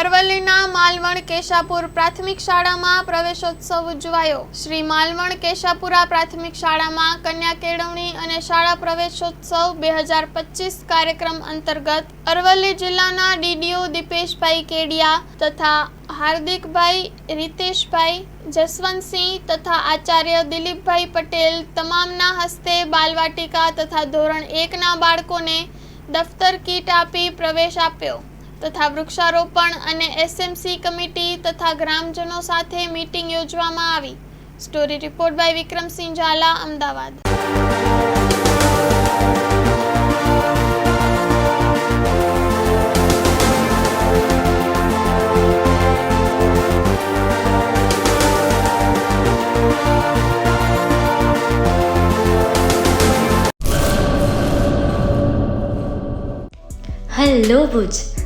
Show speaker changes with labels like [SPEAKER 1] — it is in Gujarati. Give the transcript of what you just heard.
[SPEAKER 1] અરવલ્લીના માલવણ કેશાપુર પ્રાથમિક શાળામાં પ્રવેશોત્સવ ઉજવાયો. શ્રી માલવણ કેશાપુરા પ્રાથમિક શાળામાં કન્યા કેળવણી અને શાળા પ્રવેશોત્સવ બે હજાર પચીસ કાર્યક્રમ અંતર્ગત અરવલ્લી જિલ્લાના ડીડીઓ દીપેશભાઈ કેડિયા તથા હાર્દિકભાઈ રીતેશભાઈ, જસવંતસિંહ તથા આચાર્ય દિલીપભાઈ પટેલ તમામના હસ્તે બાલવાટિકા તથા ધોરણ એકના બાળકોને દફતર કીટ આપી પ્રવેશ આપ્યો. તથા વૃક્ષારોપણ અને એસએમસી કમિટી તથા ગ્રામજનો સાથે મીટિંગ યોજવામાં આવી. Story report by Vikramsinh Zala, Ahmedabad.
[SPEAKER 2] Hello Bhuj